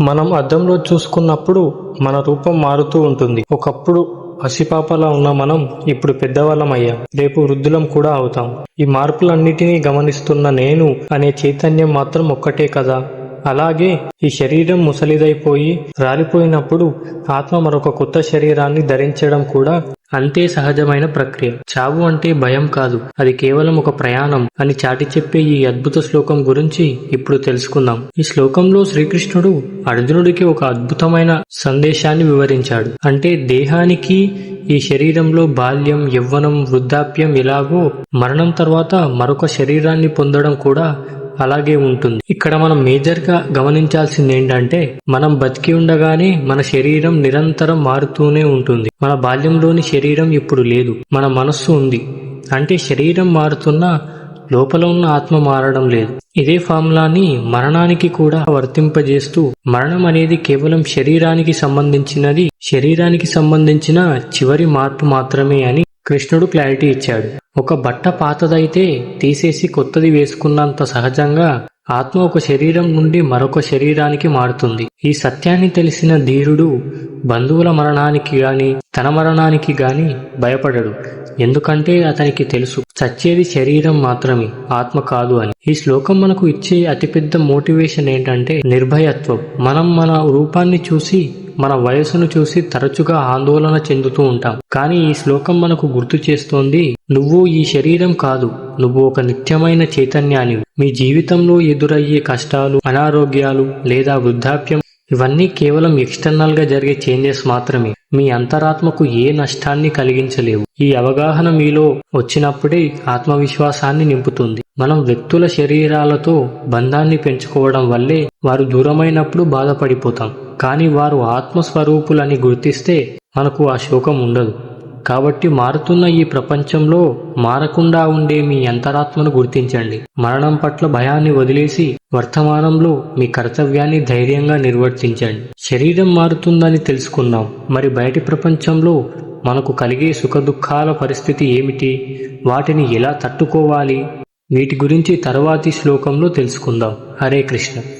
మనం అద్దంలో చూసుకున్నప్పుడు మన రూపం మారుతూ ఉంటుంది. ఒకప్పుడు పసిపాపలా ఉన్న మనం ఇప్పుడు పెద్దవాళ్ళం అయ్యాం రేపు వృద్ధులం కూడా అవుతాం. ఈ మార్పులన్నిటినీ గమనిస్తున్న నేను అనే చైతన్యం మాత్రం ఒక్కటే కదా. అలాగే ఈ శరీరం ముసలిదైపోయి రాలిపోయినప్పుడు ఆత్మ మరొక కొత్త శరీరాన్ని ధరించడం కూడా అంతే సహజమైన ప్రక్రియ. చావు అంటే భయం కాదు. అది కేవలం ఒక ప్రయాణం అని చాటి చెప్పే ఈ అద్భుత శ్లోకం గురించి ఇప్పుడు తెలుసుకుందాం. ఈ శ్లోకంలో శ్రీకృష్ణుడు అర్జునుడికి ఒక అద్భుతమైన సందేశాన్ని వివరించాడు. అంటే దేహానికి ఈ శరీరంలో బాల్యం యవ్వనం వృద్ధాప్యం ఎలాగో మరణం తర్వాత మరొక శరీరాన్ని పొందడం కూడా అలాగే ఉంటుంది. ఇక్కడ మనం మేజర్గా గమనించాల్సింది ఏంటంటే మనం బతికి ఉండగానే మన శరీరం నిరంతరం మారుతూనే ఉంటుంది. మన బాల్యంలోని శరీరం ఇప్పుడు లేదు. మన మనస్సు ఉంది. అంటే శరీరం మారుతున్నా లోపల ఉన్న ఆత్మ మారడం లేదు. ఇదే ఫార్ములాని మరణానికి కూడా వర్తింపజేస్తూ మరణం అనేది కేవలం శరీరానికి సంబంధించినది శరీరానికి సంబంధించిన చివరి మార్పు మాత్రమే అని కృష్ణుడు క్లారిటీ ఇచ్చాడు. ఒక బట్ట పాతదైతే తీసేసి కొత్తది వేసుకున్నంత సహజంగా ఆత్మ ఒక శరీరం నుండి మరొక శరీరానికి మారుతుంది. ఈ సత్యాన్ని తెలిసిన ధీరుడు బంధువుల మరణానికి గాని తన మరణానికి గాని భయపడడు. ఎందుకంటే అతనికి తెలుసు చచ్చేది శరీరం మాత్రమే ఆత్మ కాదు అని. ఈ శ్లోకం మనకు ఇచ్చే అతిపెద్ద మోటివేషన్ ఏంటంటే నిర్భయత్వం. మనం మన రూపాన్ని చూసి మన వయసును చూసి తరచుగా ఆందోళన చెందుతూ ఉంటాం. కానీ ఈ శ్లోకం మనకు గుర్తు చేస్తోంది నువ్వు ఈ శరీరం కాదు నువ్వు ఒక నిత్యమైన చైతన్యానివి. మీ జీవితంలో ఎదురయ్యే కష్టాలు అనారోగ్యాలు లేదా వృద్ధాప్యం ఇవన్నీ కేవలం ఎక్స్టర్నల్గా జరిగే చేంజెస్ మాత్రమే. మీ అంతరాత్మకు ఏ నష్టాన్ని కలిగించలేవు. ఈ అవగాహన మీలో వచ్చినప్పుడే ఆత్మవిశ్వాసాన్ని నింపుతుంది. మనం వ్యక్తుల శరీరాలతో బంధాన్ని పెంచుకోవడం వల్లే వారు దూరమైనప్పుడు బాధపడిపోతాం. కానీ వారు ఆత్మస్వరూపులని గుర్తిస్తే మనకు ఆ శోకం ఉండదు. కాబట్టి మారుతున్న ఈ ప్రపంచంలో మారకుండా ఉండే మీ అంతరాత్మను గుర్తించండి. మరణం పట్ల భయాన్ని వదిలేసి వర్తమానంలో మీ కర్తవ్యాన్ని ధైర్యంగా నిర్వర్తించండి. శరీరం మారుతుందని తెలుసుకున్నాం. మరి బయటి ప్రపంచంలో మనకు కలిగే సుఖదుఖాల పరిస్థితి ఏమిటి? వాటిని ఎలా తట్టుకోవాలి? వీటి గురించి తర్వాతి శ్లోకంలో తెలుసుకుందాం. హరే కృష్ణ.